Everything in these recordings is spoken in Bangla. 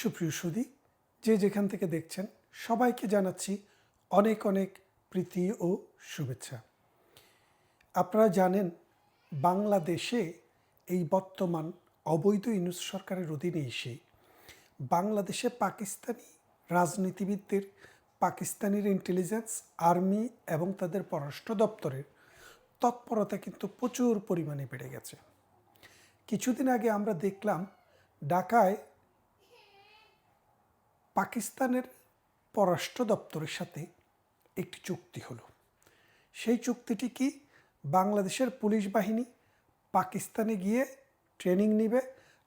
সুপ্রিয় সুদী যে যেখান থেকে দেখছেন, সবাইকে জানাচ্ছি অনেক অনেক প্রীতি ও শুভেচ্ছা। আপনারা জানেন, বাংলাদেশে এই বর্তমান অবৈধ ইউনুস সরকারের অধীনে এসে বাংলাদেশে পাকিস্তানি রাজনীতিবিদদের, পাকিস্তানের ইন্টেলিজেন্স আর্মি এবং তাদের পররাষ্ট্র দপ্তরের তৎপরতা কিন্তু প্রচুর পরিমাণে বেড়ে গেছে। কিছুদিন আগে আমরা দেখলাম, ঢাকায় পাকিস্তানের পররাষ্ট্র দপ্তরের সাথে একটি চুক্তি হলো। সেই চুক্তিটি কি বাংলাদেশের পুলিশ বাহিনী পাকিস্তানে গিয়ে ট্রেনিং নেবে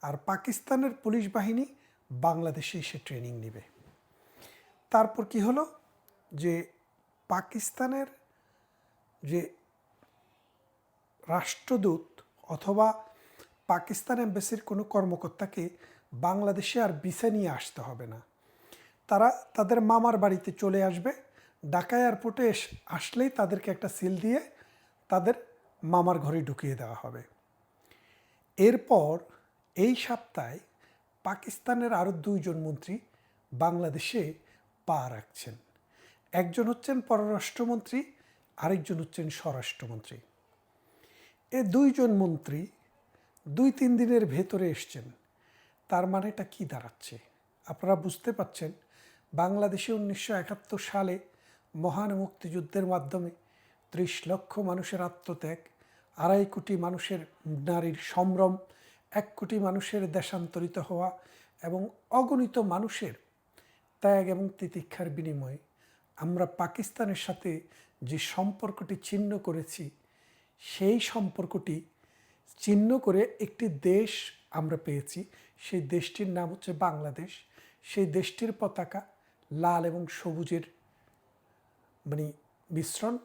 আর পাকিস্তানের পুলিশ বাহিনী বাংলাদেশে এসে ট্রেনিং নেবে? তারপর কি হলো যে পাকিস্তানের যে রাষ্ট্রদূত অথবা পাকিস্তান এম্বাসির কোনো কর্মকর্তাকে বাংলাদেশে আর ভিসা নিয়ে আসতে হবে না। তারা তাদের মামার বাড়িতে চলে আসবে। ঢাকা এয়ারপোর্টে আসলেই তাদেরকে একটা সিল দিয়ে তাদের মামার ঘরে ঢুকিয়ে দেওয়া হবে। এরপর এই সপ্তাহে পাকিস্তানের আরও দুইজন মন্ত্রী বাংলাদেশে পা রাখছেন। একজন হচ্ছেন পররাষ্ট্রমন্ত্রী, আরেকজন হচ্ছেন স্বরাষ্ট্রমন্ত্রী। এ দুইজন মন্ত্রী দুই তিন দিনের ভেতরে এসছেন। তার মানেটা কি দাঁড়াচ্ছে? আপনারা বুঝতে পাচ্ছেন বাংলাদেশে উনিশশো একাত্তর সালে মহান মুক্তিযুদ্ধের মাধ্যমে ত্রিশ লক্ষ মানুষের আত্মত্যাগ, আড়াই কোটি মানুষের নারীর সম্ভ্রম, এক কোটি মানুষের দেশান্তরিত হওয়া এবং অগণিত মানুষের ত্যাগ এবং তিতিক্ষার বিনিময়ে আমরা পাকিস্তানের সাথে যে সম্পর্কটি ছিন্ন করেছি, সেই সম্পর্কটি চিহ্ন করে একটি দেশ আমরা পেয়েছি। সেই দেশটির নাম হচ্ছে বাংলাদেশ। সেই দেশটির পতাকা লাল এবং সবুজের মানে মিশ্রণ।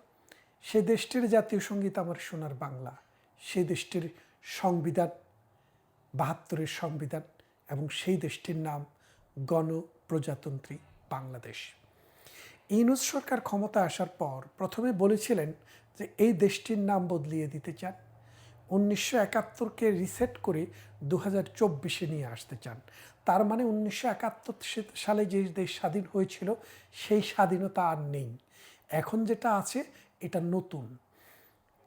সে দেশটির জাতীয় সংগীত আমার সোনার বাংলা। সে দেশটির সংবিধান, বাহাত্তরের সংবিধান এবং সেই দেশটির নাম গণপ্রজাতন্ত্রী বাংলাদেশ। ইউনুস সরকার ক্ষমতা আসার পর প্রথমে বলেছিলেন যে, এই দেশটির নাম বদলিয়ে দিতে চান উনিশশো একাত্তরকে রিসেট করে দু হাজার চব্বিশে নিয়ে আসতে চান। তার মানে উনিশশো একাত্তর সালে যে দেশ স্বাধীন হয়েছিল, সেই স্বাধীনতা আর নেই। এখন যেটা আছে, এটা নতুন।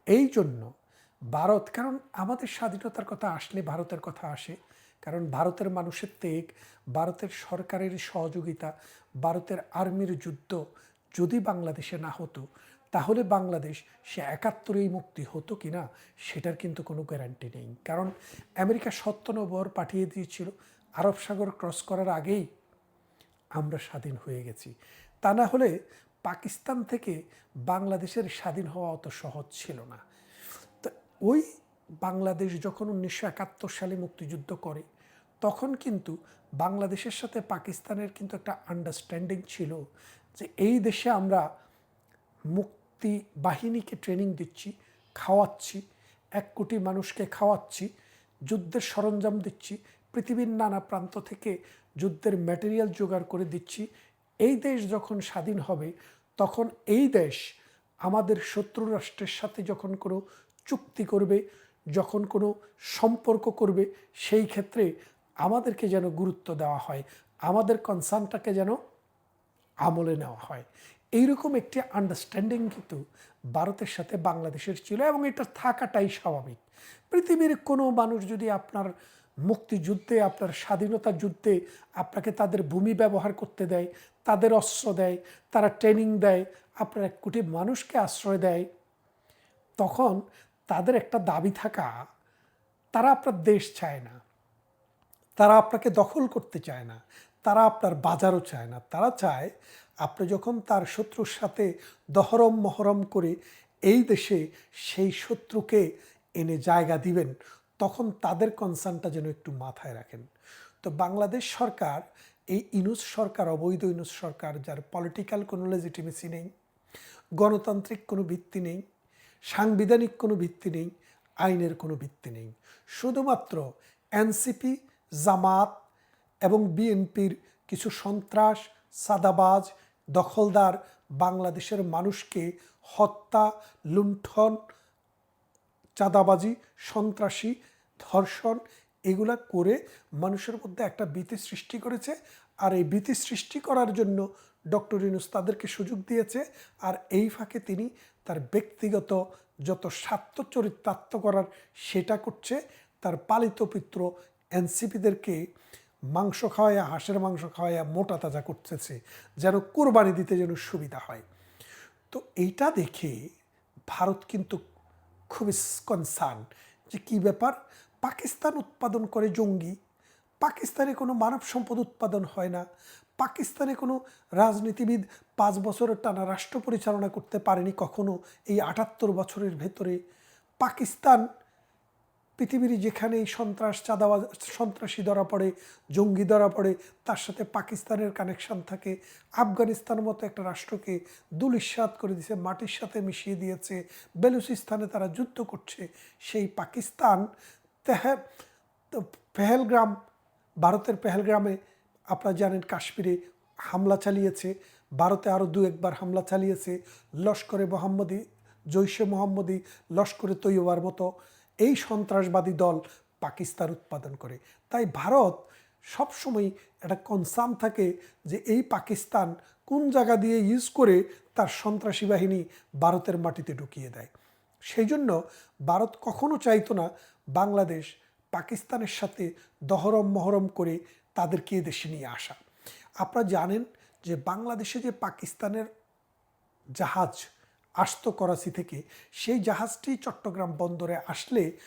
এই জন্য ভারত, কারণ আমাদের স্বাধীনতার কথা আসলে ভারতের কথা আসে, কারণ ভারতের মানুষের তেগ ভারতের সরকারের সহযোগিতা, ভারতের আর্মির যুদ্ধ যদি বাংলাদেশে না হতো তাহলে বাংলাদেশ সে একাত্তরেই মুক্তি হতো কি না, সেটার কিন্তু কোনো গ্যারান্টি নেই। কারণ আমেরিকা সত্তনবর পাঠিয়ে দিয়েছিল, আরব সাগর ক্রস করার আগেই আমরা স্বাধীন হয়ে গেছি। তা না হলে পাকিস্তান থেকে বাংলাদেশের স্বাধীন হওয়া অত সহজ ছিল না। তো ওই বাংলাদেশ যখন উনিশশো একাত্তর সালে মুক্তিযুদ্ধ করে, তখন কিন্তু বাংলাদেশের সাথে পাকিস্তানের কিন্তু একটা আন্ডারস্ট্যান্ডিং ছিল যে এই দেশে আমরা মুক্তি বাহিনীকে ট্রেনিং দিচ্ছি, খাওয়াচ্ছি, এক কোটি মানুষকে খাওয়াচ্ছি, যুদ্ধের সরঞ্জাম দিচ্ছি, পৃথিবীর নানা প্রান্ত থেকে যুদ্ধের ম্যাটেরিয়াল জোগাড় করে দিচ্ছি। এই দেশ যখন স্বাধীন হবে, তখন এই দেশ আমাদের শত্রু রাষ্ট্রের সাথে যখন কোনো চুক্তি করবে, যখন কোনো সম্পর্ক করবে, সেই ক্ষেত্রে আমাদেরকে যেন গুরুত্ব দেওয়া হয়, আমাদের কনসার্নটাকে যেন আমলে নেওয়া হয়। এইরকম একটি আন্ডারস্ট্যান্ডিং কিন্তু ভারতের সাথে বাংলাদেশের ছিল এবং এটা থাকাটাই স্বাভাবিক। পৃথিবীর কোনো মানুষ যদি আপনার মুক্তিযুদ্ধে, আপনার স্বাধীনতা যুদ্ধে আপনাকে তাদের ভূমি ব্যবহার করতে দেয়, তাদের অস্ত্র দেয়, তারা ট্রেনিং দেয়, আপনার এক কোটি মানুষকে আশ্রয় দেয়, তখন তাদের একটা দাবি থাকা, তারা আপনার দেশ চায় না। তারা আপনাকে দখল করতে চায় না। তারা আপনার বাজারও চায় না। তারা চায় আপনি যখন তার শত্রুর সাথে দহরম মহরম করে এই দেশে সেই শত্রুকে এনে জায়গা দিবেন, তখন তাদের কনসার্নটা যেন একটু মাথায় রাখেন। তো বাংলাদেশ সরকার, এই ইনুস সরকার, অবৈধ ইনুস সরকার, যার পলিটিক্যাল কোনো লেজিটিমেসি নেই, গণতান্ত্রিক কোনো ভিত্তি নেই, সাংবিধানিক কোনো ভিত্তি নেই, আইনের কোনো ভিত্তি নেই। শুধুমাত্র এনসিপি জামাত এবং বিএনপির কিছু সন্ত্রাস, সাদাবাজ দখলদার বাংলাদেশের মানুষকে হত্যা, লুণ্ঠন, চাঁদাবাজি, সন্ত্রাসী, ধর্ষণ এগুলা করে মানুষের মধ্যে একটা ভীতি সৃষ্টি করেছে। আর এই ভীতি সৃষ্টি করার জন্য ডক্টর ইনুস তাদেরকে সুযোগ দিয়েছে। আর এই ফাঁকে তিনি তার ব্যক্তিগত যত স্বার্থ চরিতার্থ করার সেটা করছে, তার পালিত পিত্র এনসিপিদেরকে মাংস খাওয়াইয়া, হাঁসের মাংস খাওয়াইয়া মোটা তাজা করতেছে, যেন কোরবানি দিতে যেন সুবিধা হয়। তো এইটা দেখে ভারত কিন্তু খুবই কনসার্ন যে কি ব্যাপার? পাকিস্তান উৎপাদন করে জঙ্গি, পাকিস্তানে কোনো মানব সম্পদ উৎপাদন হয় না, পাকিস্তানে কোনো রাজনীতিবিদ পাঁচ বছরের টানা রাষ্ট্র পরিচালনা করতে পারেনি কখনো এই আটাত্তর বছরের ভেতরে। পাকিস্তান পৃথিবীর যেখানে এই সন্ত্রাস চাঁদাবাজ, সন্ত্রাসী ধরা পড়ে, জঙ্গি ধরা পড়ে, তার সাথে পাকিস্তানের কানেকশন থাকে, আফগানিস্তানের মতো একটা রাষ্ট্রকে দুলিশ্বাত করে দিয়েছে, মাটির সাথে মিশিয়ে দিয়েছে, বেলুচিস্তানে তারা যুদ্ধ করছে, সেই পাকিস্তান তেহে পেহেলগ্রাম, ভারতের পেহেলগ্রামে আপনারা জানেন কাশ্মীরে হামলা চালিয়েছে, ভারতে আরও দু একবার হামলা চালিয়েছে, লস্করে মোহাম্মদী, জৈশে মোহাম্মদী লস্করে তৈয়বার মতো। এই সন্ত্রাসবাদী দল পাকিস্তান উৎপাদন করে। তাই ভারত সবসময় একটা কনসার্ন থাকে যে এই পাকিস্তান কোন জায়গা দিয়ে ইউজ করে তার সন্ত্রাসী বাহিনী ভারতের মাটিতে ঢুকিয়ে দেয়। সেই জন্য ভারত কখনো চাইতো না বাংলাদেশ পাকিস্তানের সাথে দহরম মহরম করে তাদেরকে দেশে নিয়ে আসা। আপনারা জানেন যে বাংলাদেশে যে পাকিস্তানের জাহাজ আসতো করাচি থেকে সেই জাহাজটি চট্টগ্রাম বন্দরে আসলে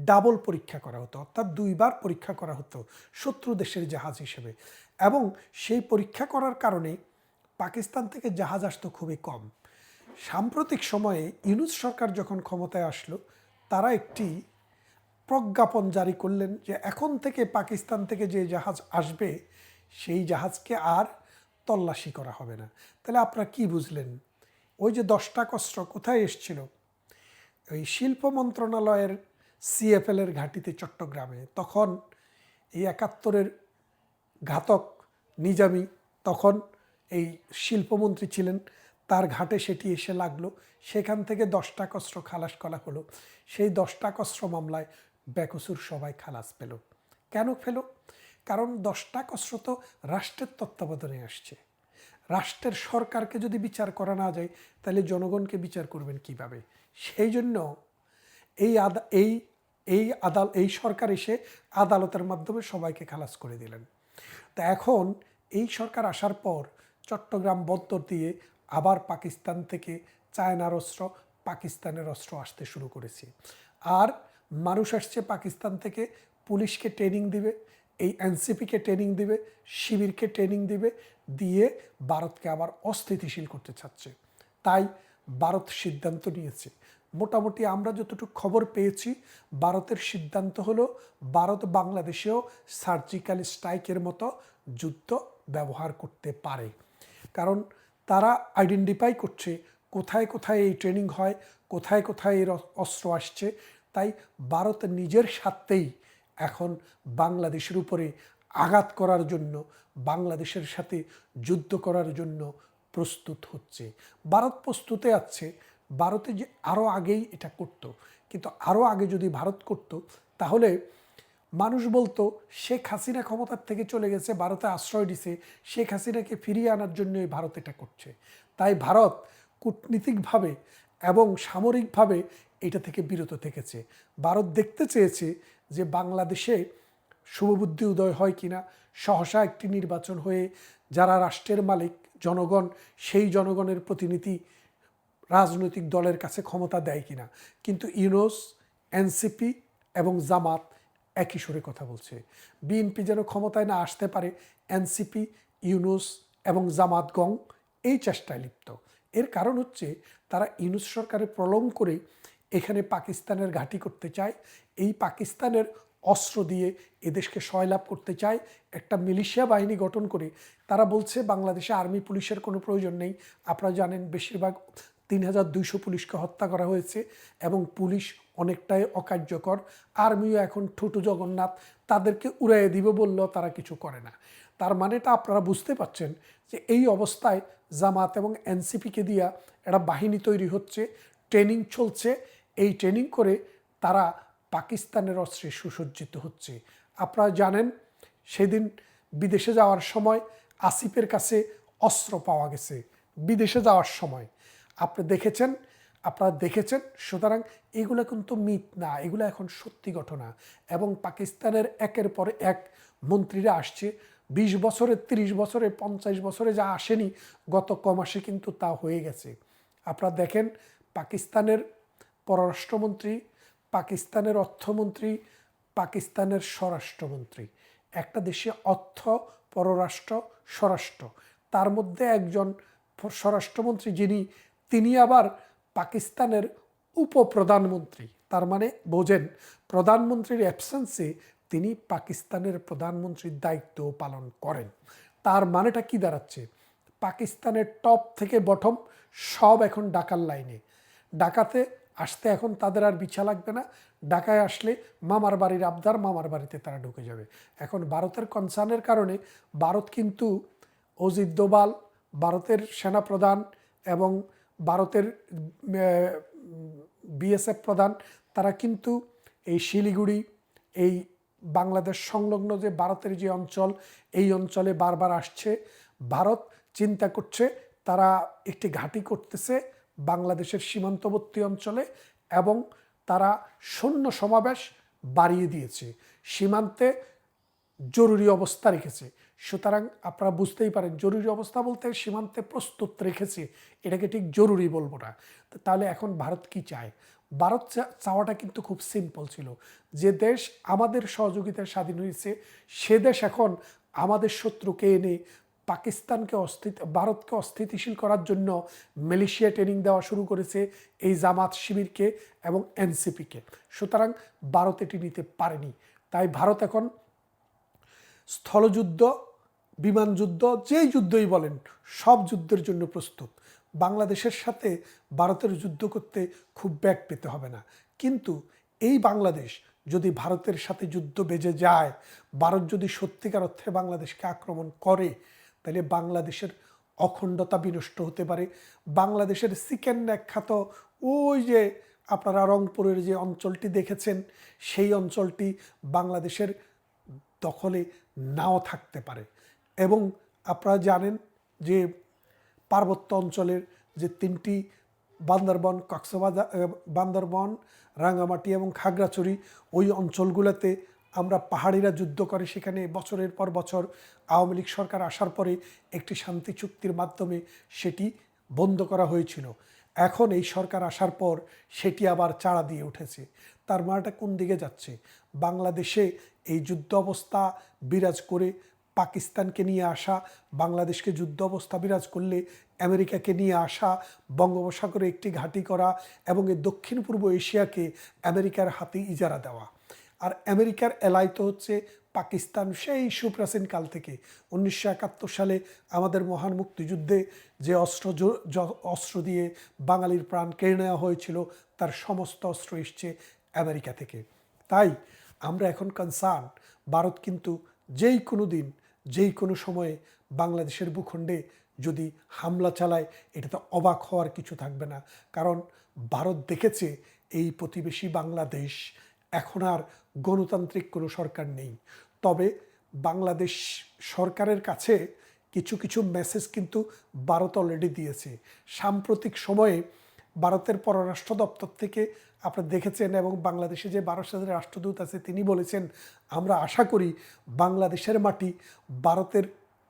ডাবল পরীক্ষা করা হতো, অর্থাৎ দুইবার পরীক্ষা করা হতো শত্রু দেশের জাহাজ হিসেবে। এবং সেই পরীক্ষা করার কারণে পাকিস্তান থেকে জাহাজ আসতো খুবই কম। সাম্প্রতিক সময়ে ইউনুস সরকার যখন ক্ষমতায় আসলো, তারা একটি প্রজ্ঞাপন জারি করলেন যে এখন থেকে পাকিস্তান থেকে যে জাহাজ আসবে, সেই জাহাজকে আর তল্লাশি করা হবে না। তাহলে আপনারা কি বুঝলেন? ওই যে দশটা কষ্ট কোথায় এসছিল? ওই শিল্প মন্ত্রণালয়ের সিএফএল এর ঘাঁটিতে চট্টগ্রামে। তখন এই একাত্তরের ঘাতক নিজামি তখন এই শিল্পমন্ত্রী ছিলেন। তার ঘাটে সেটি এসে লাগল। সেখান থেকে দশটা কস্ত্র খালাস করা হলো। সেই দশটা কস্ত্র মামলায় বেকসুর সবাই খালাস পেল। কেন পেল? কারণ দশটা কস্ত্র তো রাষ্ট্রের তত্ত্বাবধানে আসছে। রাষ্ট্রের সরকারকে যদি বিচার করা না যায়, তাহলে জনগণকে বিচার করবেন কীভাবে? সেই জন্য এই আদা, এই এই আদাল এই সরকার এসে আদালতের মাধ্যমে সবাইকে খালাস করে দিলেন। তা এখন এই সরকার আসার পর চট্টগ্রাম বন্দর দিয়ে আবার পাকিস্তান থেকে চায়নার অস্ত্র, পাকিস্তানের অস্ত্র আসতে শুরু করেছে। আর মানুষ আসছে পাকিস্তান থেকে, পুলিশকে ট্রেনিং দিবে এই এনসিপিকে ট্রেনিং দিবে, শিবিরকে ট্রেনিং দিবে, দিয়ে ভারতকে আবার অস্থিতিশীল করতে চাচ্ছে। তাই ভারত সিদ্ধান্ত নিয়েছে। মোটামুটি আমরা যতটুকু খবর পেয়েছি, ভারতের সিদ্ধান্ত হলো ভারত বাংলাদেশেও সার্জিক্যাল স্ট্রাইকের মতো যুদ্ধ ব্যবহার করতে পারে। কারণ তারা আইডেন্টিফাই করছে কোথায় কোথায় এই ট্রেনিং হয়, কোথায় কোথায় এর অস্ত্র আসছে। তাই ভারত নিজের স্বার্থেই এখন বাংলাদেশের উপরে আঘাত করার জন্য, বাংলাদেশের সাথে যুদ্ধ করার জন্য প্রস্তুত হচ্ছে। ভারত প্রস্তুতে আছে, ভারতে যে আরও আগেই এটা করত। কিন্তু আরও আগে যদি ভারত করত, তাহলে মানুষ বলতো, শেখ হাসিনা ক্ষমতার থেকে চলে গেছে, ভারতে আশ্রয় দিছে শেখ হাসিনাকে ফিরিয়ে আনার জন্যই ভারত এটা করছে। তাই ভারত কূটনীতিকভাবে এবং সামরিকভাবে এটা থেকে বিরত থেকেছে। ভারত দেখতে চেয়েছে যে বাংলাদেশে শুভবুদ্ধি উদয় হয় কিনা, সহসা একটি নির্বাচন হয়ে যারা রাষ্ট্রের মালিক, জনগণ, সেই জনগণের প্রতিনিধি রাজনৈতিক দলের কাছে ক্ষমতা দেয় কিনা। কিন্তু ইউনোস, এনসিপি এবং জামাত একই সুরে কথা বলছে। বিএনপি যেন ক্ষমতায় না আসতে পারে, এনসিপি, ইউনুস এবং জামাত গং এই চেষ্টায় লিপ্ত। এর কারণ হচ্ছে তারা ইউনুস সরকারের প্রলম করে এখানে পাকিস্তানের ঘাঁটি করতে চায়, এই পাকিস্তানের অস্ত্র দিয়ে এদেশকে সয়লাভ করতে চায় একটা মিলিশিয়া বাহিনী গঠন করে। তারা বলছে, বাংলাদেশে আর্মি পুলিশের কোনো প্রয়োজন নেই। আপনারা জানেন, বেশিরভাগ তিন হাজার দুইশো পুলিশকে হত্যা করা হয়েছে এবং পুলিশ অনেকটাই অকার্যকর। আর্মিও এখন ঠুটু জগন্নাথ। তাদেরকে উড়াইয়ে দিবে বললেও তারা কিছু করে না। তার মানেটা আপনারা বুঝতে পারছেন যে এই অবস্থায় জামাত এবং এনসিপিকে দিয়া একটা বাহিনী তৈরি হচ্ছে, ট্রেনিং চলছে। এই ট্রেনিং করে তারা পাকিস্তানের অস্ত্রে সুসজ্জিত হচ্ছে। আপনারা জানেন, সেদিন বিদেশে যাওয়ার সময় আসিফের কাছে অস্ত্র পাওয়া গেছে। বিদেশে যাওয়ার সময়। আপনি দেখেছেন? আপনারা দেখেছেন? সুতরাং এগুলো কিন্তু মিথ না, এগুলো এখন সত্যি ঘটনা। এবং পাকিস্তানের একের পর এক মন্ত্রীরা আসছে। বিশ বছরে, তিরিশ বছরে, পঞ্চাশ বছরে যা আসেনি, গত ক মাসে কিন্তু তা হয়ে গেছে। আপনারা দেখেন, পাকিস্তানের পররাষ্ট্রমন্ত্রী, পাকিস্তানের অর্থমন্ত্রী, পাকিস্তানের স্বরাষ্ট্রমন্ত্রী। একটা দেশে অর্থ, পররাষ্ট্র, স্বরাষ্ট্র। তার মধ্যে একজন স্বরাষ্ট্রমন্ত্রী যিনি, তিনি আবার পাকিস্তানের উপপ্রধানমন্ত্রী। তার মানে বোঝেন, প্রধানমন্ত্রীর অ্যাবসেন্সে তিনি পাকিস্তানের প্রধানমন্ত্রীর দায়িত্ব পালন করেন। তার মানেটা কি দাঁড়াচ্ছে? পাকিস্তানের টপ থেকে বটম সব এখন ডাকার লাইনে ডাকাতে আসতে এখন তাদের আর বিছা লাগবে না। ঢাকায় আসলে মামার বাড়ির আবদার, মামার বাড়িতে তারা ঢুকে যাবে। এখন ভারতের কনসার্নের কারণে ভারত কিন্তু অজিত দোবাল ভারতের সেনাপ্রধান এবং ভারতের বিএসএফ প্রধান, তারা কিন্তু এই শিলিগুড়ি, এই বাংলাদেশ সংলগ্ন যে ভারতের যে অঞ্চল, এই অঞ্চলে বারবার আসছে। ভারত চিন্তা করছে, তারা একটি ঘাঁটি করতেছে। বাংলাদেশের সীমান্তবর্তী অঞ্চলে এবং তারা সৈন্য সমাবেশ বাড়িয়ে দিয়েছে, সীমান্তে জরুরি অবস্থা রেখেছে। সুতরাং আপনারা বুঝতেই পারেন, জরুরি অবস্থা বলতে সীমান্তে প্রস্তুত রেখেছে, এটাকে ঠিক জরুরি বলব না। তাহলে এখন ভারত কি চায়? ভারত চাওয়াটা কিন্তু খুব সিম্পল ছিল। যে দেশ আমাদের সহযোগিতায় স্বাধীন হয়েছে, সে দেশ এখন আমাদের শত্রুকে এনে পাকিস্তানকে অস্থিত, ভারতকে অস্থিতিশীল করার জন্য মালয়েশিয়া ট্রেনিং দেওয়া শুরু করেছে এই জামাত শিবিরকে এবং এনসিপিকে। সুতরাং ভারত এটি নিতে পারেনি। তাই ভারত এখন স্থলযুদ্ধ, বিমান যুদ্ধ, যেই যুদ্ধই বলেন, সব যুদ্ধের জন্য প্রস্তুত। বাংলাদেশের সাথে ভারতের যুদ্ধ করতে খুব ব্যাগ পেতে হবে না। কিন্তু এই বাংলাদেশ যদি ভারতের সাথে যুদ্ধ বেজে যায়, ভারত যদি সত্যিকার অর্থে বাংলাদেশকে আক্রমণ করে তাহলে বাংলাদেশের অখণ্ডতা বিনষ্ট হতে পারে। বাংলাদেশের সিকেন খ্যাত ওই যে আপনারা রংপুরের যে অঞ্চলটি দেখেছেন, সেই অঞ্চলটি বাংলাদেশের দখলে নাও থাকতে পারে। এবং আপনারা জানেন যে পার্বত্য অঞ্চলের যে তিনটি বান্দরবন, কক্সবাজার বান্দরবন, রাঙ্গামাটি এবং খাগড়াছড়ি, ওই অঞ্চলগুলোতে আমরা পাহাড়িরা যুদ্ধ করে, সেখানে বছরের পর বছর আওয়ামী লীগ সরকার আসার পরে একটি শান্তি চুক্তির মাধ্যমে সেটি বন্ধ করা হয়েছিল। এখন এই সরকার আসার পর সেটি আবার চাড়া দিয়ে উঠেছে। তার মানেটা কোন দিকে যাচ্ছে? বাংলাদেশে এই যুদ্ধ অবস্থা বিরাজ করে পাকিস্তানকে নিয়ে আসা, বাংলাদেশকে যুদ্ধ অবস্থা বিরাজ করলে আমেরিকাকে নিয়ে আসা, বঙ্গোপসাগরে একটি ঘাঁটি করা এবং এই দক্ষিণ পূর্ব এশিয়াকে আমেরিকার হাতে ইজারা দেওয়া। আর আমেরিকার এলাই তো হচ্ছে পাকিস্তান, সেই সুপ্রাচীন কাল থেকে। উনিশশো একাত্তর সালে আমাদের মহান মুক্তিযুদ্ধে যে অস্ত্র অস্ত্র দিয়ে বাঙালির প্রাণ কেড়ে নেওয়া হয়েছিল, তার সমস্ত অস্ত্র এসছে আমেরিকা থেকে। তাই আমরা এখন কনসার্ন ভারত কিন্তু যেই কোনো দিন, যেই কোনো সময়ে বাংলাদেশের ভূখণ্ডে যদি হামলা চালায় এটাতে অবাক হওয়ার কিছু থাকবে না। কারণ ভারত দেখেছে এই প্রতিবেশী বাংলাদেশ এখন আর গণতান্ত্রিক কোনো সরকার নেই। তবে বাংলাদেশ সরকারের কাছে কিছু কিছু মেসেজ কিন্তু ভারত অলরেডি দিয়েছে। সাম্প্রতিক সময়ে ভারতের পররাষ্ট্র দপ্তর থেকে আপনারা দেখেছেন এবং বাংলাদেশে যে ভারতের রাষ্ট্রদূত আছে, তিনি বলেছেন, আমরা আশা করি বাংলাদেশের মাটি ভারতের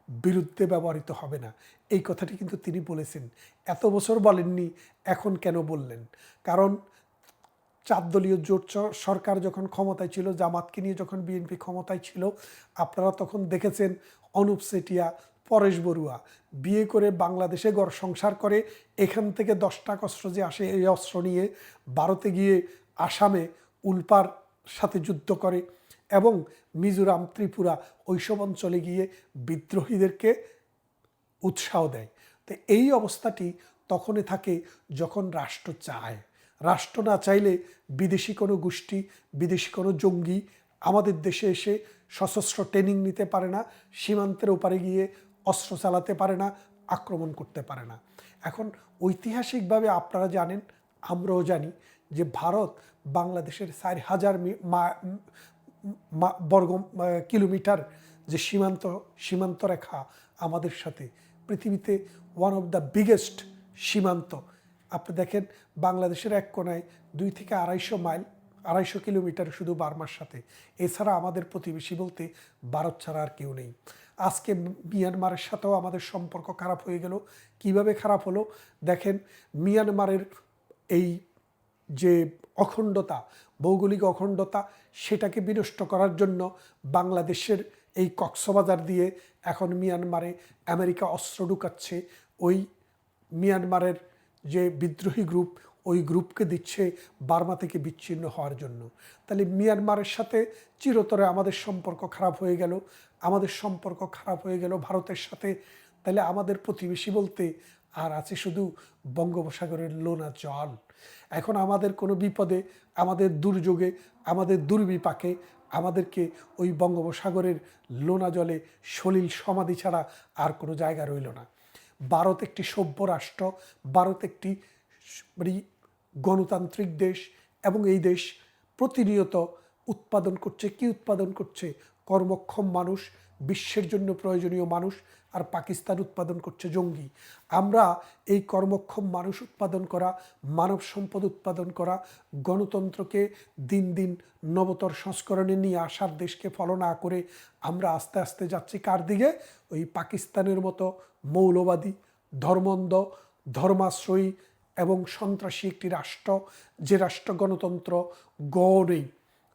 বিরুদ্ধে ব্যবহৃত হবে না। এই কথাটি কিন্তু তিনি বলেছেন। এত বছর বলেননি, এখন কেন বললেন? কারণ চার দলীয় জোট সরকার যখন ক্ষমতায় ছিল, জামাতকে নিয়ে যখন বিএনপি ক্ষমতায় ছিল, আপনারা তখন দেখেছেন অনুপ সেটিয়া, পরেশ বড়ুয়া বিয়ে করে বাংলাদেশে গড় সংসার করে, এখান থেকে দশ টাকা অস্ত্র যে আসে, এই অস্ত্র নিয়ে ভারতে গিয়ে আসামে উল্পার সাথে যুদ্ধ করে এবং মিজোরাম, ত্রিপুরা ওইসব অঞ্চলে গিয়ে বিদ্রোহীদেরকে উৎসাহ দেয়। তো এই অবস্থাটি তখনই থাকে যখন রাষ্ট্র চায়। রাষ্ট্র না চাইলে বিদেশি কোনো গোষ্ঠী, বিদেশি কোনো জঙ্গি আমাদের দেশে এসে সশস্ত্র ট্রেনিং নিতে পারে না, সীমান্তের ওপারে গিয়ে অস্ত্র চালাতে পারে না, আক্রমণ করতে পারে না। এখন ঐতিহাসিকভাবে আপনারা জানেন, আমরাও জানি যে ভারত বাংলাদেশের চার হাজার বর্গ কিলোমিটার যে সীমান্ত সীমান্ত রেখা আমাদের সাথে, পৃথিবীতে ওয়ান অফ দ্য বিগেস্ট সীমান্ত আপনি দেখেন বাংলাদেশের এক কোনায় দুই থেকে আড়াইশো মাইল, আড়াইশো কিলোমিটার শুধু বার্মার সাথে। এছাড়া আমাদের প্রতিবেশী বলতে ভারত ছাড়া আর কেউ নেই। আজকে মিয়ানমারের সাথেও আমাদের সম্পর্ক খারাপ হয়ে গেল। কীভাবে খারাপ হলো? দেখেন মিয়ানমারের এই যে অখণ্ডতা, ভৌগোলিক অখণ্ডতা, সেটাকে বিনষ্ট করার জন্য বাংলাদেশের এই কক্সবাজার দিয়ে এখন মিয়ানমারে আমেরিকা অস্ত্র ঢুকাচ্ছে। ওই মিয়ানমারের যে বিদ্রোহী গ্রুপ ওই গ্রুপকে দিচ্ছে বার্মা থেকে বিচ্ছিন্ন হওয়ার জন্য। তাহলে মিয়ানমারের সাথে চিরতরে আমাদের সম্পর্ক খারাপ হয়ে গেল, আমাদের সম্পর্ক খারাপ হয়ে গেল ভারতের সাথে। তাহলে আমাদের প্রতিবেশী বলতে আর আছে শুধু বঙ্গোপসাগরের লোনা জল এখন আমাদের কোনো বিপদে, আমাদের দুর্যোগে, আমাদের দুর্বিপাকে আমাদেরকে ওই বঙ্গোপসাগরের লোনা জলে সলিল সমাধি ছাড়া আর কোনো জায়গা রইল না। ভারত একটি সভ্য রাষ্ট্র, ভারত একটি মানে গণতান্ত্রিক দেশ এবং এই দেশ প্রতিনিয়ত উৎপাদন করছে, কি উৎপাদন করছে? কর্মক্ষম মানুষ বিশ্বের জন্য প্রয়োজনীয় মানুষ আর পাকিস্তান উৎপাদন করছে জঙ্গি। আমরা এই কর্মক্ষম মানুষ উৎপাদন করা, মানব সম্পদ উৎপাদন করা, গণতন্ত্রকে দিন দিন নবতর সংস্করণে নিয়ে আসার দেশকে ফলো না করে আমরা আস্তে আস্তে যাচ্ছি কার দিকে? ওই পাকিস্তানের মতো মৌলবাদী, ধর্মন্ধ, ধর্মাশ্রয়ী এবং সন্ত্রাসী একটি রাষ্ট্র, যে রাষ্ট্র গণতন্ত্র গ নেই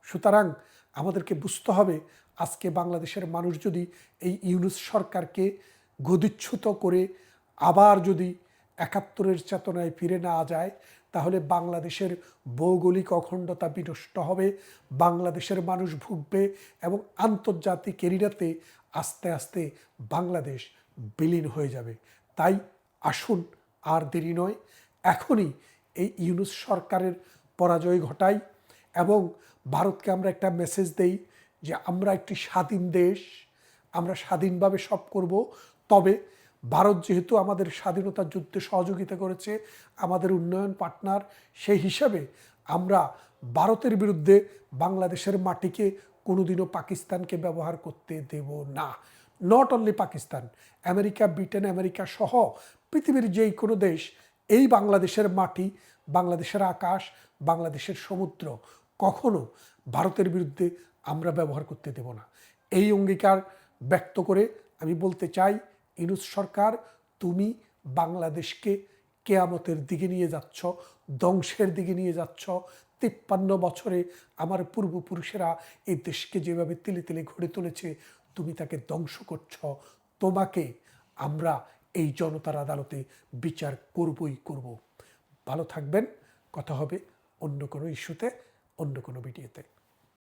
সুতরাং আমাদেরকে বুঝতে হবে, আজকে বাংলাদেশের মানুষ যদি এই ইউনুস সরকারকে গদিচ্যুত করে আবার যদি একাত্তরের চেতনায় ফিরে না যায়, তাহলে বাংলাদেশের ভৌগোলিক অখণ্ডতা বিনষ্ট হবে, বাংলাদেশের মানুষ ভুগবে এবং আন্তর্জাতিক এরিয়াতে আস্তে আস্তে বাংলাদেশ বিলীন হয়ে যাবে। তাই আসুন, আর দেরি নয়, এখনই এই ইউনুস সরকারের পরাজয় ঘটাই এবং ভারতকে আমরা একটা মেসেজ দেই যে আমরা একটি স্বাধীন দেশ, আমরা স্বাধীনভাবে সব করব। তবে ভারত যেহেতু আমাদের স্বাধীনতা যুদ্ধে সহযোগিতা করেছে, আমাদের উন্নয়ন পার্টনার সেই হিসাবে আমরা ভারতের বিরুদ্ধে বাংলাদেশের মাটিকে কোনোদিনও পাকিস্তানকে ব্যবহার করতে দেব না। Not only Pakistan, America, Britain, America সহ পৃথিবীর যেই কোনো দেশ, এই বাংলাদেশের মাটি, বাংলাদেশের আকাশ, বাংলাদেশের সমুদ্র কখনো ভারতের বিরুদ্ধে আমরা ব্যবহার করতে দেব না। এই অঙ্গীকার ব্যক্ত করে আমি বলতে চাই, ইনুস সরকার, তুমি বাংলাদেশকে কেয়ামতের দিকে নিয়ে যাচ্ছ, ধ্বংসের দিকে নিয়ে যাচ্ছ। তিপ্পান্ন বছরে আমার পূর্বপুরুষেরা এই দেশকে যেভাবে তিলে তিলে গড়ে তুলেছে, তুমি তাকে ধ্বংস করছ। তোমাকে আমরা এই জনতার আদালতে বিচার করবই করব। ভালো থাকবেন, কথা হবে অন্য কোনো ইস্যুতে। অন্য কোনো ভিডিওতে।